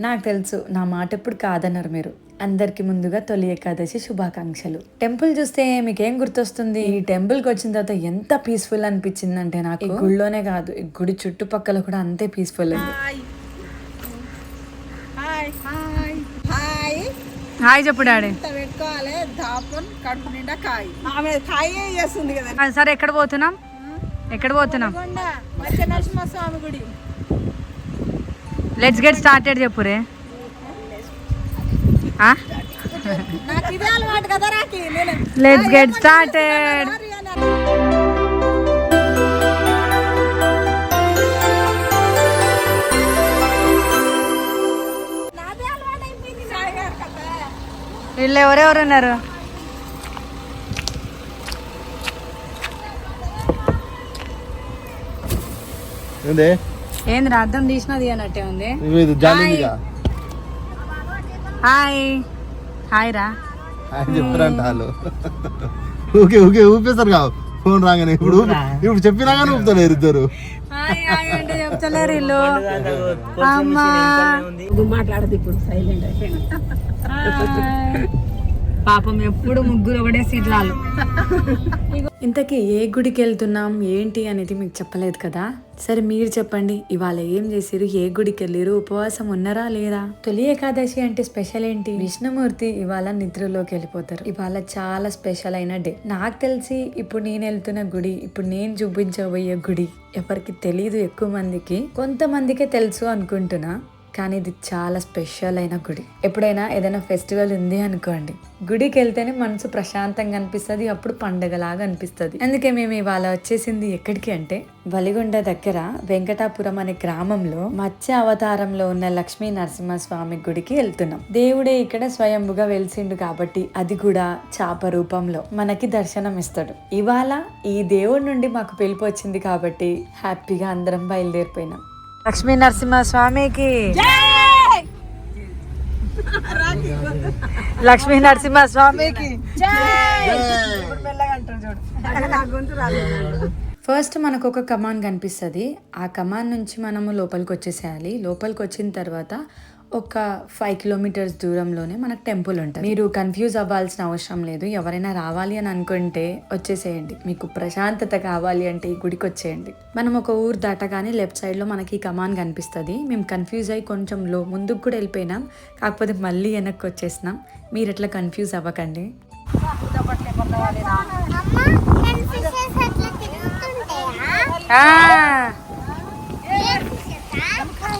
నాకు తెలుసు నా మాట ఎప్పుడు కాదన్నారు మీరు. అందరికి ముందుగా తొలి ఏకాదశి శుభాకాంక్షలు. టెంపుల్ చూస్తే మీకేం గుర్తొస్తుంది? ఈ టెంపుల్కి వచ్చిన తర్వాత ఎంత పీస్ఫుల్ అనిపించింది అంటే నాకు గుడిలోనే కాదు ఈ గుడి చుట్టుపక్కల కూడా అంతే peaceful hi. Hi hi hi. చెప్పు డాడీ. పెట్టుకోవాలి దాపం కడుపు నిండా కాయ. ఆమె కాయే చేస్తుంది కదా. సరే ఎక్కడ పోతున్నాం? ఎక్కడ పోతున్నాం? కొండ మధ్య నరసింహస్వామి గుడి. లెట్స్ గెట్ స్టార్టెడ్ చెప్పురే లెట్స్ గెట్ స్టార్టెడ్ వీళ్ళు ఎవరెవరు ఉన్నారు? ఏందే? ఏంది అర్థం తీసినది అన్నట్టే ఉంది. ఇది జాలిందిగా హాయ్. హాయ్. రా. ఆయన చెప్పారంట వాళ్ళు. ఊకే ఊకే ఊపేస్తారు కావు. ఫోన్ రాగానే ఇప్పుడు ఇప్పుడు చెప్పినా కానీ ఊపుతారు ఇద్దరు. హాయ్ హాయ్ అంటే చెప్తలేరు వీళ్ళు. అమ్మా. మాట్లాడదు ఇప్పుడు సైలెంట్ అయిపోయింది పాపం ఎప్పుడు ముగ్గురు ఒకటే సీట్లాలు ఇంతకీ ఏ గుడికి వెళ్తున్నాం ఏంటి అనేది మీకు చెప్పలేదు కదా? సరే మీరు చెప్పండి ఇవాళ ఏం చేసిరు ఏ గుడికి వెళ్ళిరు ఉపవాసం ఉన్నారా లేరా? తొలి ఏకాదశి అంటే స్పెషల్ ఏంటి? విష్ణుమూర్తి ఇవాళ నిద్రలోకి వెళ్ళిపోతారు. ఇవాళ చాలా స్పెషల్ అయిన డే. నాకు తెలిసి ఇప్పుడు నేను వెళ్తున్న గుడి ఇప్పుడు నేను చూపించబోయే గుడి ఎవరికి తెలియదు ఎక్కువ మందికి. కొంతమందికే తెలుసు అనుకుంటున్నా. కానీ ఇది చాలా స్పెషల్ అయిన గుడి. ఎప్పుడైనా ఏదైనా ఫెస్టివల్ ఉంది అనుకోండి. గుడికి వెళ్తేనే మనసు ప్రశాంతంగా అనిపిస్తుంది అప్పుడు పండగలాగా అనిపిస్తుంది. అందుకే మేము ఇవాళ వచ్చేసింది ఎక్కడికి అంటే వలిగొండ దగ్గర వెంకటాపురం అనే గ్రామంలో మత్స్య అవతారంలో ఉన్న లక్ష్మీ నరసింహస్వామి గుడికి వెళ్తున్నాం. దేవుడే ఇక్కడ స్వయంభుగా వెలిసిండు కాబట్టి అది కూడా చాప రూపంలో మనకి దర్శనం ఇస్తాడు ఇవాళ ఈ దేవుడి నుండి మాకు పిలుపు వచ్చింది కాబట్టి హ్యాపీగా అందరం బయలుదేరిపోయినాం. లక్ష్మీ నరసింహ స్వామికి లక్ష్మీ నరసింహ స్వామికి ఫస్ట్ మనకు ఒక కమాన్ కనిపిస్తుంది. ఆ కమాన్ నుంచి మనము లోపలికి వచ్చేసేయాలి లోపలికి వచ్చిన తర్వాత ఒక ఫైవ్ కిలోమీటర్స్ దూరంలోనే మనకు టెంపుల్ ఉంటుంది. మీరు కన్ఫ్యూజ్ అవ్వాల్సిన అవసరం లేదు. ఎవరైనా రావాలి అని అనుకుంటే వచ్చేసేయండి. మీకు ప్రశాంతత కావాలి అంటే ఈ గుడికి వచ్చేయండి. మనం ఒక ఊరు దాటగానే లెఫ్ట్ సైడ్లో మనకి కమాన్ కనిపిస్తుంది. మేము కన్ఫ్యూజ్ అయ్యి కొంచెం లో ముందుకు కూడా వెళ్ళిపోయినాం. కాకపోతే మళ్ళీ వెనక్కి వచ్చేసినాం. మీరు ఎట్లా కన్ఫ్యూజ్ అవ్వకండి.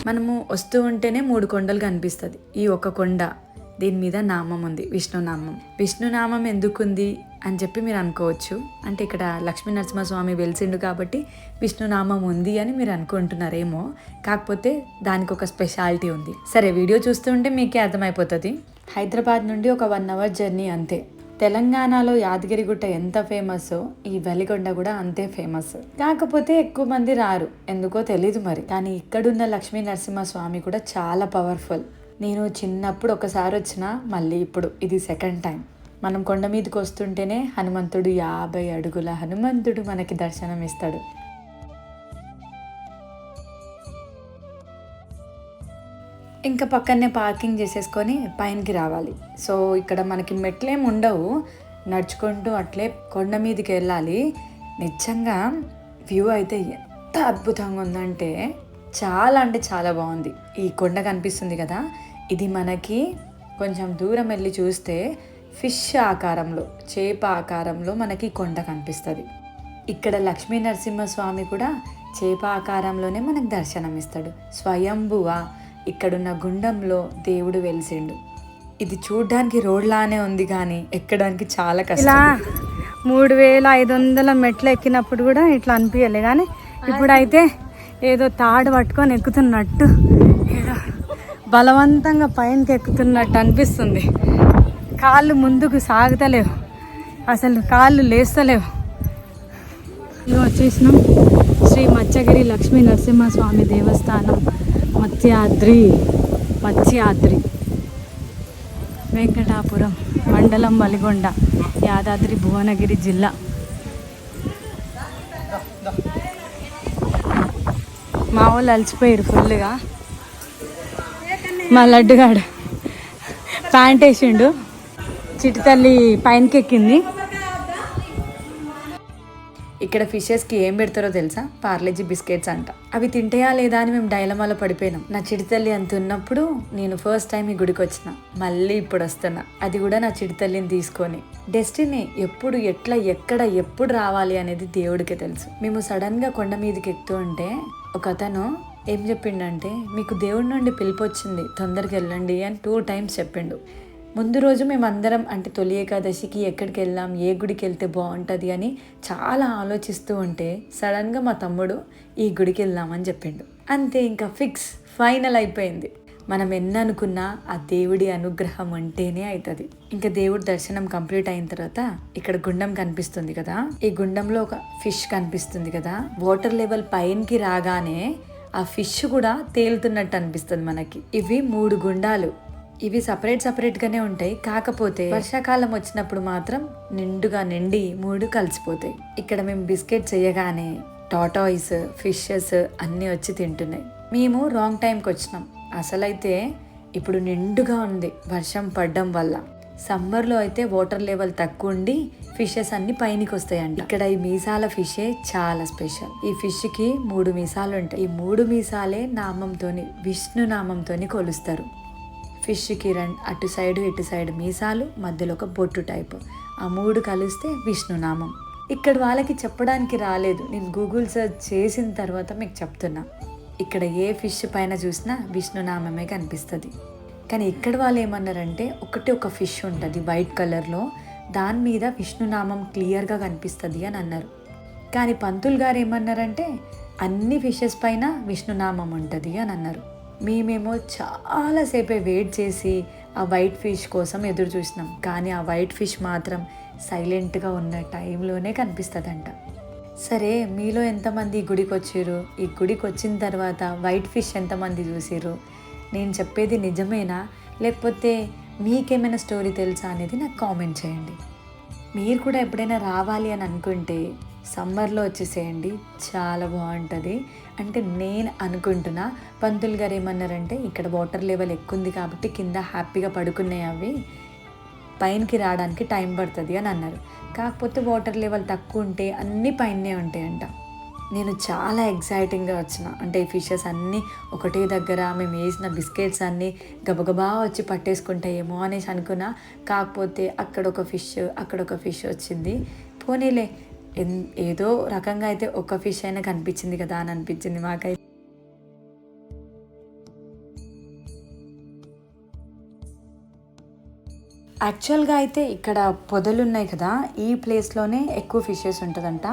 మనము వస్తూ ఉంటేనే మూడు కొండలు కనిపిస్తుంది. ఈ ఒక కొండ దీని మీద నామం ఉంది విష్ణునామం. విష్ణునామం ఎందుకుంది అని చెప్పి మీరు అనుకోవచ్చు. అంటే ఇక్కడ లక్ష్మీ నరసింహస్వామి వెలిసిండు కాబట్టి విష్ణునామం ఉంది అని మీరు అనుకుంటున్నారేమో. కాకపోతే దానికి ఒక స్పెషాలిటీ ఉంది. సరే వీడియో చూస్తుంటే మీకే అర్థమైపోతుంది. హైదరాబాద్ నుండి ఒక వన్ అవర్ జర్నీ అంతే. తెలంగాణలో యాదగిరిగుట్ట ఎంత ఫేమస్ ఈ వెలిగొండ కూడా అంతే ఫేమస్. కాకపోతే ఎక్కువ మంది రారు ఎందుకో తెలీదు మరి. కానీ ఇక్కడున్న లక్ష్మీ నరసింహస్వామి కూడా చాలా పవర్ఫుల్ నేను చిన్నప్పుడు ఒకసారి వచ్చిన మళ్ళీ ఇప్పుడు ఇది సెకండ్ టైం మనం కొండ మీదకి వస్తుంటేనే హనుమంతుడు యాభై అడుగుల హనుమంతుడు మనకి దర్శనం ఇస్తాడు ఇంకా పక్కనే పార్కింగ్ చేసేసుకొని పైనకి రావాలి. సో ఇక్కడ మనకి మెట్లేం ఉండవు. నడుచుకుంటూ అట్లే కొండ మీదకి వెళ్ళాలి. నిజంగా వ్యూ అయితే ఎంత అద్భుతంగా ఉందంటే చాలా అంటే చాలా బాగుంది. ఈ కొండ కనిపిస్తుంది కదా? ఇది మనకి కొంచెం దూరం వెళ్ళి చూస్తే ఫిష్ ఆకారంలో చేప ఆకారంలో మనకి కొండ కనిపిస్తుంది. ఇక్కడ లక్ష్మీ నరసింహస్వామి కూడా చేప ఆకారంలోనే మనకు దర్శనం ఇస్తాడు స్వయంభువ ఇక్కడున్న గుండంలో దేవుడు వెలిసిండు. ఇది చూడ్డానికి రోడ్లానే ఉంది కానీ ఎక్కడానికి చాలా కష్టం. మూడు వేల ఐదు వందల మెట్లు ఎక్కినప్పుడు కూడా ఇట్లా అనిపించలే కానీ ఇప్పుడైతే ఏదో తాడు పట్టుకొని ఎక్కుతున్నట్టు ఏదో బలవంతంగా పైనకి ఎక్కుతున్నట్టు అనిపిస్తుంది. కాళ్ళు ముందుకు సాగుతలేవు. అసలు కాళ్ళు లేస్తలేవు. ఇవి వచ్చేసినాం శ్రీ మత్స్యగిరి లక్ష్మీ నరసింహస్వామి దేవస్థానం. మత్స్యాద్రి మత్స్యాద్రి వెంకటాపురం మండలం వలిగొండ యాదాద్రి భువనగిరి జిల్లా. మా వాళ్ళు అలసిపోయారు ఫుల్గా మా లడ్డుగాడు. ప్యాంట్ వేసిండు. చిటితల్లి పైనకి ఎక్కింది. ఇక్కడ ఫిషెస్కి ఏం పెడతారో తెలుసా? పార్లేజీ బిస్కెట్స్ అంట. అవి తింటాయా లేదా అని మేము డైలమాలో పడిపోయినాం. నా చిడితల్లి అంత ఉన్నప్పుడు నేను ఫస్ట్ టైం ఈ గుడికి వచ్చిన. మళ్ళీ ఇప్పుడు వస్తున్నా. అది కూడా నా చిడితల్లిని తీసుకొని. డెస్టినీ ఎప్పుడు ఎట్లా ఎక్కడ ఎప్పుడు రావాలి అనేది దేవుడికి తెలుసు. మేము సడన్గా కొండ మీదకి ఎక్కుతూ ఉంటే ఒక అతను ఏం చెప్పిండంటే మీకు దేవుడి నుండి పిలిపొచ్చింది తొందరగా వెళ్ళండి అని టూ టైమ్స్ చెప్పిండు. ముందు రోజు మేమందరం అంటే తొలి ఏకాదశికి ఎక్కడికి వెళ్దాం ఏ గుడికి వెళ్తే బాగుంటుంది అని చాలా ఆలోచిస్తూ ఉంటే సడన్గా మా తమ్ముడు ఈ గుడికి వెళ్దామని చెప్పిండు. అంతే ఇంకా ఫిక్స్ ఫైనల్ అయిపోయింది. మనం ఎన్ని అనుకున్నా ఆ దేవుడి అనుగ్రహం ఉంటేనే అవుతుంది ఇంకా దేవుడి దర్శనం కంప్లీట్ అయిన తర్వాత ఇక్కడ గుండం కనిపిస్తుంది కదా? ఈ గుండంలో ఒక ఫిష్ కనిపిస్తుంది కదా? వాటర్ లెవెల్ పైనకి రాగానే ఆ ఫిష్ కూడా తేలుతున్నట్టు అనిపిస్తుంది మనకి. ఇవి మూడు గుండాలు. ఇవి సపరేట్ సపరేట్ గానే ఉంటాయి. కాకపోతే వర్షాకాలం వచ్చినప్పుడు మాత్రం నిండుగా నిండి మూడు కలిసిపోతాయి. ఇక్కడ మేము బిస్కెట్ చేయగానే టాటాయిస్ ఫిషెస్ అన్నీ వచ్చి తింటున్నాయి. మేము రాంగ్ టైంకి వచ్చినాం. అసలైతే ఇప్పుడు నిండుగా ఉంది వర్షం పడడం వల్ల. సమ్మర్లో అయితే వాటర్ లెవెల్ తక్కువ ఉండి ఫిషెస్ అన్ని పైనకి వస్తాయంట. ఇక్కడ ఈ మీసాల ఫిషే చాలా స్పెషల్. ఈ ఫిష్కి మూడు మీసాలు ఉంటాయి. ఈ మూడు మీసాలే నామంతోని విష్ణు నామంతోని కొలుస్తారు. ఫిష్కి రెండు అటు సైడ్ ఇటు సైడ్ మీసాలు మధ్యలో ఒక బొట్టు టైప్. ఆ మూడు కలిస్తే విష్ణునామం ఇక్కడ వాళ్ళకి చెప్పడానికి రాలేదు. నేను గూగుల్ సెర్చ్ చేసిన తర్వాత మీకు చెప్తున్నా. ఇక్కడ ఏ ఫిష్ పైన చూసినా విష్ణునామమే కనిపిస్తుంది. కానీ ఇక్కడ వాళ్ళు ఏమన్నారంటే ఒకటి ఒక ఫిష్ ఉంటుంది వైట్ కలర్లో. దాని మీద విష్ణునామం క్లియర్గా కనిపిస్తుంది అని అన్నారు. కానీ పంతులు గారు ఏమన్నారంటే అన్ని ఫిషెస్ పైన విష్ణునామం ఉంటుంది అని అన్నారు. మేమేమో చాలాసేపే వెయిట్ చేసి ఆ వైట్ ఫిష్ కోసం ఎదురు చూసినాం. కానీ ఆ వైట్ ఫిష్ మాత్రం సైలెంట్గా ఉన్న టైంలోనే కనిపిస్తుందంట. సరే మీలో ఎంతమంది ఈ గుడికి వచ్చారు? ఈ గుడికి వచ్చిన తర్వాత వైట్ ఫిష్ ఎంతమంది చూసారు? నేను చెప్పేది నిజమేనా? లేకపోతే మీకేమైనా స్టోరీ తెలుసా అనేది నాకు కామెంట్ చేయండి. మీరు కూడా ఎప్పుడైనా రావాలి అని అనుకుంటే సమ్మర్లో వచ్చేసేయండి. చాలా బాగుంటుంది. అంటే నేను అనుకుంటున్నా పంతులు గారు ఏమన్నారంటే ఇక్కడ వాటర్ లెవెల్ ఎక్కువ ఉంది కాబట్టి కింద హ్యాపీగా పడుకున్నాయి అవి. పైనకి రావడానికి టైం పడుతుంది అని అన్నారు. కాకపోతే వాటర్ లెవెల్ తక్కువ ఉంటే అన్నీ పైనే ఉంటాయంట. నేను చాలా ఎగ్జైటింగ్గా వచ్చిన. అంటే ఈ ఫిషెస్ అన్నీ ఒకటే దగ్గర మేము వేసిన బిస్కెట్స్ అన్నీ గబగబా వచ్చి పట్టేసుకుంటాయేమో అనేసి అనుకున్నా. కాకపోతే అక్కడ ఒక ఫిష్ అక్కడ ఒక ఫిష్ వచ్చింది. పోనీలే ఏదో రకంగా అయితే ఒక ఫిష్ అయినా కనిపించింది కదా అని అనిపించింది మాకైతే. యాక్చువల్గా అయితే ఇక్కడ పొదలు ఉన్నాయి కదా ఈ ప్లేస్లోనే ఎక్కువ ఫిషెస్ ఉంటుందంట.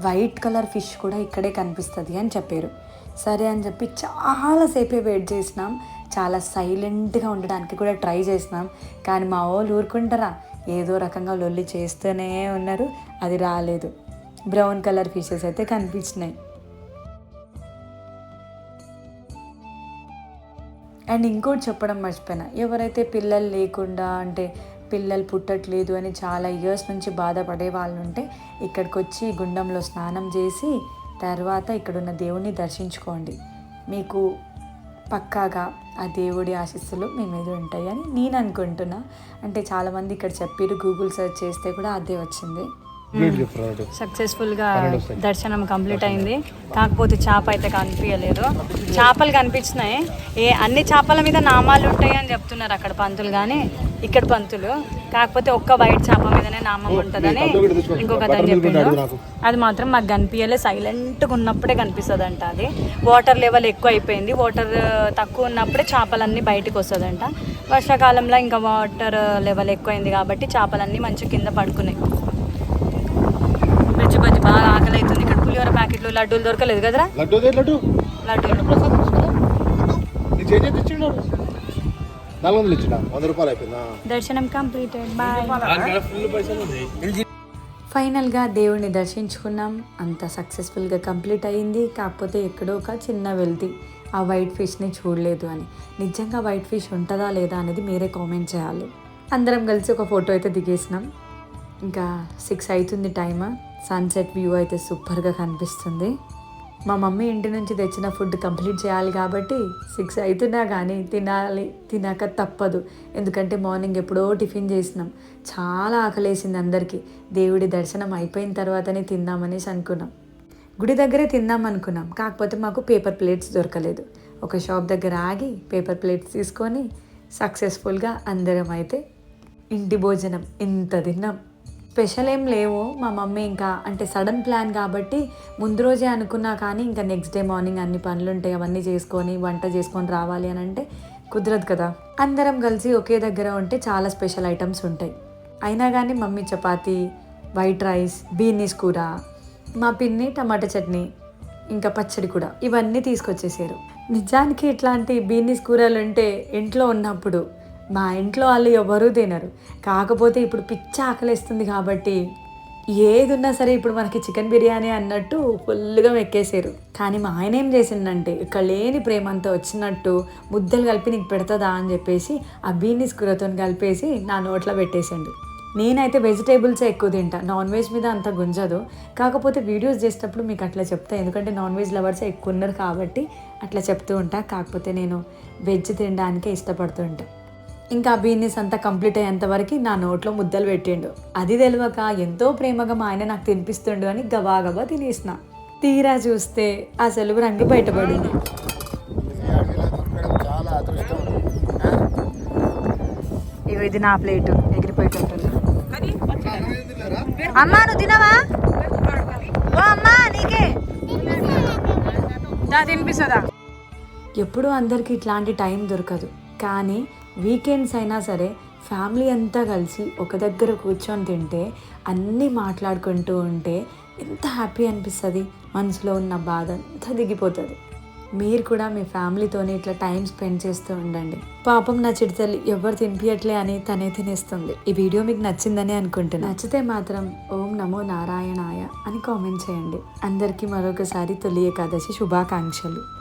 వైట్ కలర్ ఫిష్ కూడా ఇక్కడే కనిపిస్తుంది అని చెప్పారు. సరే అని చెప్పి చాలాసేపే వెయిట్ చేసినాం. చాలా సైలెంట్గా ఉండడానికి కూడా ట్రై చేసినాం. కానీ మా వాళ్ళు ఊరుకుంటారా ఏదో రకంగా లొల్లి చేస్తూనే ఉన్నారు. అది రాలేదు. బ్రౌన్ కలర్ ఫిషెస్ అయితే కనిపించినాయి. అండ్ ఇంకోటి చెప్పడం మర్చిపోయినా ఎవరైతే పిల్లలు లేకుండా అంటే పిల్లలు పుట్టట్లేదు అని చాలా ఇయర్స్ నుంచి బాధపడే వాళ్ళు ఉంటే ఇక్కడికి వచ్చి గుండంలో స్నానం చేసి తర్వాత ఇక్కడున్న దేవుణ్ణి దర్శించుకోండి. మీకు పక్కాగా ఆ దేవుడి ఆశీస్సులు మీ మీద ఉంటాయని నేను అనుకుంటున్నా. అంటే చాలామంది ఇక్కడ చెప్పారు గూగుల్ సెర్చ్ చేస్తే కూడా అదే వచ్చింది. సక్సెస్ఫుల్గా దర్శనం కంప్లీట్ అయింది. కాకపోతే చేప అయితే కనిపించలేదు. చేపలు కనిపించినాయి. ఏ అన్ని చేపల మీద నామాలు ఉంటాయి అని చెప్తున్నారు అక్కడ పంతులు కానీ ఇక్కడ పంతులు. కాకపోతే ఒక్క వైట్ చేప మీదనే నామం ఉంటుందని ఇంకొక అతను చెప్పిండు. అది మాత్రం మాకు కనిపించలే సైలెంట్గా ఉన్నప్పుడే కనిపిస్తుంది అంట అది. వాటర్ లెవెల్ ఎక్కువ అయిపోయింది. వాటర్ తక్కువ ఉన్నప్పుడే చేపలన్నీ బయటకు వస్తుందంట. వర్షాకాలంలో ఇంకా వాటర్ లెవెల్ ఎక్కువైంది కాబట్టి చేపలన్నీ మంచిగా కింద పడుకున్నాయి. పులిహోర ప్యాకెట్లు లడ్డూలు దొరకలేదు కదరా? లడ్డు లడ్డు. లడ్డూలు నీకు చేంజ్ అయితే ఇచ్చిండు నాలుగు వందలు ఇచ్చిండా వంద రూపాయలు అయిపోయిందా? దర్శనం కంప్లీటెడ్. బాయ్ ఫైనల్గా దేవుడిని దర్శించుకున్నాం. అంత సక్సెస్ఫుల్గా కంప్లీట్ అయ్యింది కాకపోతే ఎక్కడో ఒక చిన్న వెళ్తి ఆ వైట్ ఫిష్ని చూడలేదు అని. నిజంగా వైట్ ఫిష్ ఉంటుందా లేదా అనేది మీరే కామెంట్ చేయాలి. అందరం కలిసి ఒక ఫోటో అయితే దిగేసినాం. ఇంకా సిక్స్ అవుతుంది టైమ్? సన్సెట్ వ్యూ అయితే సూపర్గా కనిపిస్తుంది. మా మమ్మీ ఇంటి నుంచి తెచ్చిన ఫుడ్ కంప్లీట్ చేయాలి కాబట్టి సిక్స్ అవుతున్నా కానీ తినాలి తినాక తప్పదు. ఎందుకంటే మార్నింగ్ ఎప్పుడో టిఫిన్ చేసినాం. చాలా ఆకలేసింది అందరికీ. దేవుడి దర్శనం అయిపోయిన తర్వాతనే తిందామనేసి అనుకున్నాం. గుడి దగ్గరే తిందాం అనుకున్నాం. కాకపోతే మాకు పేపర్ ప్లేట్స్ దొరకలేదు. ఒక షాప్ దగ్గర ఆగి పేపర్ ప్లేట్స్ తీసుకొని సక్సెస్ఫుల్గా అందరం అయితే ఇంటి భోజనం ఇంత తిన్నాం. స్పెషల్ ఏం లేవు. మా మమ్మీ ఇంకా అంటే సడన్ ప్లాన్ కాబట్టి ముందు రోజే అనుకున్నా కానీ ఇంకా నెక్స్ట్ డే మార్నింగ్ అన్ని పనులు ఉంటాయి. అవన్నీ చేసుకొని వంట చేసుకొని రావాలి అని అంటే కుదరదు కదా. అందరం కలిసి ఒకే దగ్గర ఉంటే చాలా స్పెషల్ ఐటమ్స్ ఉంటాయి. అయినా కానీ మమ్మీ చపాతీ వైట్ రైస్ బీనీస్ కూర మా పిన్ని టమాటా చట్నీ ఇంకా పచ్చడి కూడా ఇవన్నీ తీసుకొచ్చేసారు. నిజానికి ఇట్లాంటి బీనీస్ కూరలు ఉంటే ఇంట్లో ఉన్నప్పుడు మా ఇంట్లో వాళ్ళు ఎవరూ తినరు. కాకపోతే ఇప్పుడు పిచ్చి ఆకలిస్తుంది కాబట్టి ఏది ఉన్నా సరే ఇప్పుడు మనకి చికెన్ బిర్యానీ అన్నట్టు ఫుల్గా ఎక్కేసారు కానీ మా ఆయన ఏం చేసిందంటే ఇక్కడ లేని ప్రేమంతా వచ్చినట్టు ముద్దలు కలిపి నీకు పెడతదా అని చెప్పేసి ఆ బీనీస్ కూరతో కలిపేసి నా నోట్లో పెట్టేసిండు. నేనైతే వెజిటేబుల్స్ ఎక్కువ తింటా. నాన్ వెజ్ మీద అంత గుంజదు. కాకపోతే వీడియోస్ చేసేటప్పుడు మీకు అట్లా చెప్తా. ఎందుకంటే నాన్ వెజ్ లవర్స్ ఎక్కువ ఉన్నారు కాబట్టి అట్లా చెప్తూ ఉంటా. కాకపోతే నేను వెజ్ తినడానికే ఇష్టపడుతూ ఉంటాను ఇంకా ఆ బీనీస్ అంతా కంప్లీట్ అయ్యేంత వరకు నా నోట్లో ముద్దలు పెట్టిండు. అది తెలియక ఎంతో ప్రేమగా మా ఆయన నాకు తినిపిస్తుండు అని గబా గబా తినేసిన. తీరా చూస్తే అసలు రంగు బయటపడింది. ఇగో ఇది నా ప్లేట్ ఎగిరిపోయేటట్టుంది అమ్మా నువ్వు తినవా? ఓ అమ్మా నీకే. దా తినిపిస్తుందా? ఎప్పుడూ అందరికీ ఇట్లాంటి టైం దొరకదు. కానీ వీకెండ్స్ అయినా సరే ఫ్యామిలీ అంతా కలిసి ఒక దగ్గర కూర్చొని తింటే అన్నీ మాట్లాడుకుంటూ ఉంటే ఎంత హ్యాపీ అనిపిస్తుంది. మనసులో ఉన్న బాధ అంతా దిగిపోతుంది. మీరు కూడా మీ ఫ్యామిలీతోని ఇట్లా టైం స్పెండ్ చేస్తూ ఉండండి. పాపం నా చిడతల్లి ఎవరు తినిపించట్లే అని తనే తినేస్తుంది. ఈ వీడియో మీకు నచ్చిందని అనుకుంటున్నా. నచ్చితే మాత్రం ఓం నమో నారాయణాయ అని కామెంట్ చేయండి. అందరికీ మరొకసారి తొలి ఏకాదశి శుభాకాంక్షలు.